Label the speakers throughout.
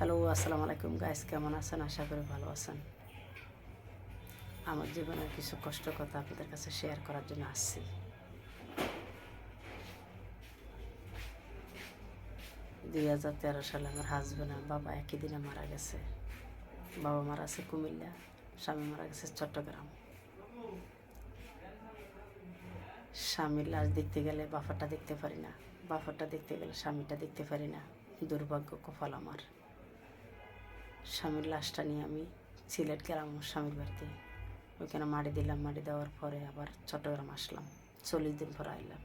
Speaker 1: Hello আসসালামু আলাইকুম guys কেমন আছেন? আশা করি ভালো আছেন। আমার জীবনের কিছু কষ্ট কথা আপনাদের কাছে শেয়ার করার জন্য আসছি। দুই হাজার তেরো সালে আমার হাজবেন্ড আর বাবা একই দিনে মারা গেছে। বাবা মারা গেছে কুমিল্লা, স্বামী মারা গেছে চট্টগ্রাম। স্বামীর লাশ দেখতে গেলে বাফাটা দেখতে পারি না। বাফাটা দেখতে গেলে স্বামীটা দেখতে পারি না। দুর্ভাগ্য কপাল আমার। স্বামীর লাশটা নিয়ে আমি সিলেট গেলাম আমার স্বামীর বাড়িতে। ওইখানে মাটি দিলাম, মাটি দেওয়ার পরে আবার চট্টগ্রাম আসলাম। চল্লিশ দিন পরে আইলাম।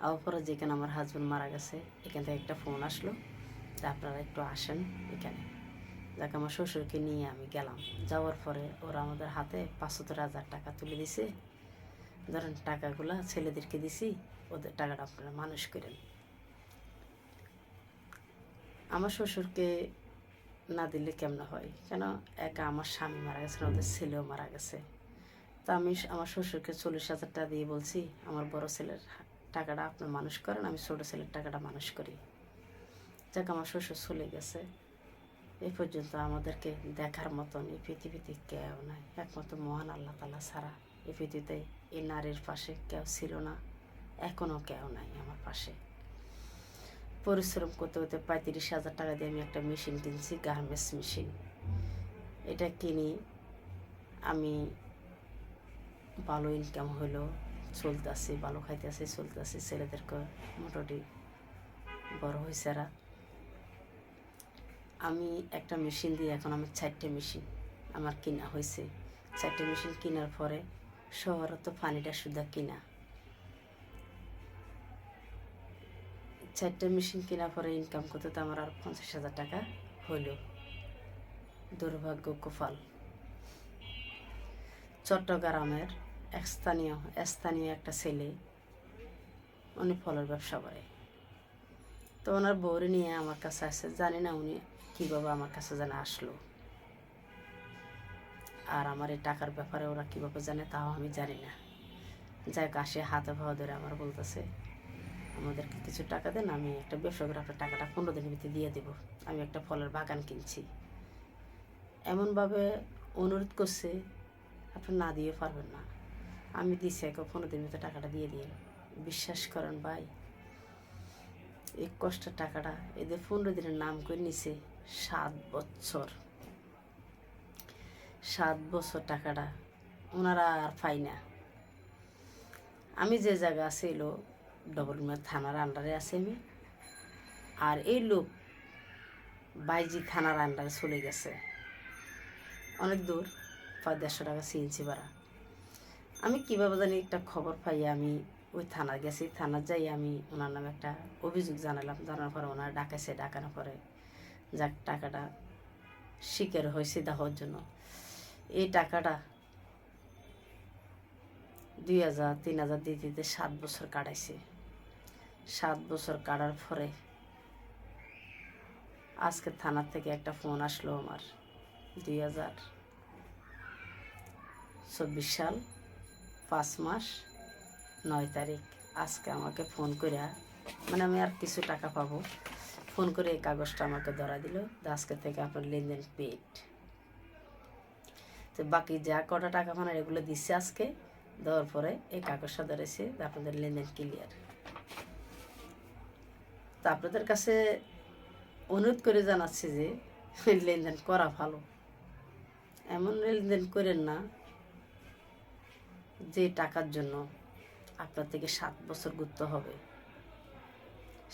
Speaker 1: আবার পরে যেখানে আমার হাজব্যান্ড মারা গেছে, এখান থেকে একটা ফোন আসলো যে আপনারা একটু আসেন এখানে। যাকে, আমার শ্বশুরকে নিয়ে আমি গেলাম। যাওয়ার পরে ওরা আমাদের হাতে পাঁচশোত্তর হাজার টাকা তুলে দিছে। ধরেন টাকাগুলা ছেলেদেরকে দিছি, ওদের টাকাটা আপনারা মানুষ করেন। আমার শ্বশুরকে না দিলে কেমন হয়? কেন? একা আমার স্বামী মারা গেছে ওদের ছেলেও মারা গেছে। তা আমি আমার শ্বশুরকে চল্লিশ হাজার টাকা দিয়ে বলছি, আমার বড় ছেলের টাকাটা আপনার মানুষ করেন, আমি ছোটো ছেলের টাকাটা মানুষ করি। যাক, আমার শ্বশুর চলে গেছে। এ পর্যন্ত আমাদেরকে দেখার মতন এই পৃথিবীতে কেউ নাই। একমাত্র মহান আল্লাহ তালা ছাড়া এই পৃথিবীতে এই নারীর পাশে কেউ ছিল না। এখনও কেউ নাই আমার পাশে। পরিশ্রম করতে করতে পঁয়ত্রিশ হাজার টাকা দিয়ে আমি একটা মেশিন কিনছি, গার্মেন্টস মেশিন। এটা কিনি আমি ভালো ইনকাম হলো, চলতেছে, ভালো খাইতেছে, চলতেছে ছেলেদেরকে মোটামুটি বড় হয়েছে এরা। আমি একটা মেশিন দিয়ে এখন আমার চারটে মেশিন আমার কিনা হয়েছে চারটে মেশিন কেনার পরে শহরে তো পানিটা শুধু কিনা। চারটে মেশিন কেনার পরে ইনকাম করতে তো আমার আর পঞ্চাশ হাজার টাকা হইল দুর্ভাগ্য কপাল চট্টগ্রামের এক স্থানীয় স্থানীয় একটা ছেলে, উনি ফলের ব্যবসা করে। তো ওনার বউরে নিয়ে আমার কাছে আসে, জানি না উনি কীভাবে আমার কাছে যেন আসলো। আর আমার এই টাকার ব্যাপারে ওরা কীভাবে জানে তাও আমি জানি না। যাই আসে হাতে ভাওয়া ধরে আমার বলতেছে আমাদেরকে কিছু টাকা দেন, আমি একটা ব্যবসা করে আপনার টাকাটা পনেরো দিনের ভিতরে দিয়ে দেবো। আমি একটা ফলের বাগান কিনছি। এমনভাবে অনুরোধ করছে, আপনি না দিয়ে পারবেন না। আমি দিছি একে পনেরো দিনের ভিতরে টাকাটা দিয়ে দিয়ে বিশ্বাস করেন ভাই, এই কষ্টের টাকাটা, এদের পনেরো দিনের নাম করে নিছে সাত বছর। সাত বছর টাকাটা ওনারা আর পাই না। আমি যে জায়গা ছিল ডবল মিয়ার থানার আন্ডারে আছে আমি। আর এই লোক বাইজি থানার আন্ডারে চলে গেছে। অনেক দূর, প্রায় দেড়শো টাকা সিএনসি ভাড়া। আমি কীভাবে জানি একটা খবর পাই, আমি ওই থানা গেছি। থানা যাই আমি ওনার নামে একটা অভিযোগ জানালাম, জানার পরে ওনার ডাকাইছে ডাকানোর পরে যাক টাকাটা শিকার হয়েছে দেওয়ার জন্য। এই টাকাটা দুই হাজার, তিন হাজার দিতে দিতে সাত বছর কাটাইছে। সাত বছর কাটার পরে আজকে থানার থেকে একটা ফোন আসলো আমার। দুই হাজার চব্বিশ সাল, পাঁচ মাস, নয় তারিখ। আজকে আমাকে ফোন করে মানে আমি আর কিছু টাকা পাবো। ফোন করে এই কাগজটা আমাকে ধরা দিল আজকে থেকে আপনার লেনদেন পেড তো বাকি যা কটা টাকা মানে এগুলো দিচ্ছে আজকে, দেওয়ার পরে এই কাগজটা ধরেছে আপনাদের লেনদেন ক্লিয়ার। তা আপনাদের কাছে অনুরোধ করে জানাচ্ছি যে লেনদেন করা ভালো। এমন লেনদেন করেন না যে টাকার জন্য আপনার থেকে সাত বছর ঘুরতে হবে।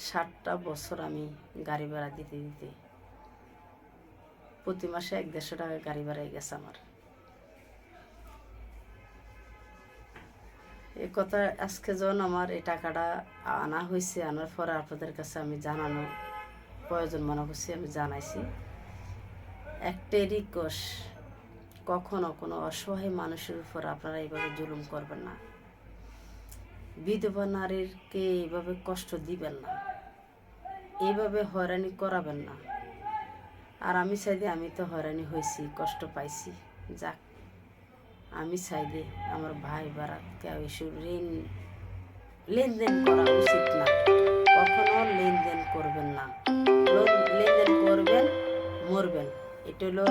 Speaker 1: ষাটটা বছর আমি গাড়ি ভাড়া দিতে দিতে প্রতি মাসে এক দেড়শো টাকা গাড়ি ভাড়াই গেছে আমার। এই কথা আজকে যখন আমার এই টাকাটা আনা হয়েছে আনার পরে আপনাদের কাছে আমি জানানো প্রয়োজন মনে করছি, আমি জানাইছি। একটাই রিকোয়েস্ট, কখনো কোনো অসহায় মানুষের উপর আপনারা এইভাবে জুলুম করবেন না। বিধবা নারীরকে এইভাবে কষ্ট দিবেন না, এইভাবে হয়রানি করাবেন না। আর আমি চাইলে, আমি তো হয়রানি হয়েছি, কষ্ট পাইছি, যাক। আমি চাইলে আমার ভাই বারা কেউ এসব ঋণ লেনদেন করা উচিত না। কখনো লেনদেন করবেন না। লোন- লেনদেন করবেন, মরবেন। এটা হলো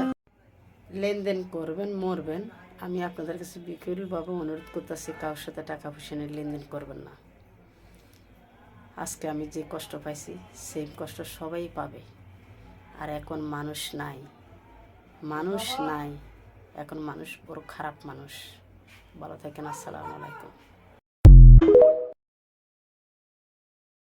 Speaker 1: লেনদেন করবেন, মরবেন। আমি আপনাদের কাছে বিকেলভাবে অনুরোধ করতেছি কারোর সাথে টাকা পয়সা নিয়ে লেনদেন করবেন না। আজকে আমি যে কষ্ট পাইছি, সেই কষ্ট সবাই পাবে। আর এখন মানুষ নাই। মানুষ নাই। এখন মানুষ বড় খারাপ মানুষ। ভালো থাকেন আসসালামু আলাইকুম।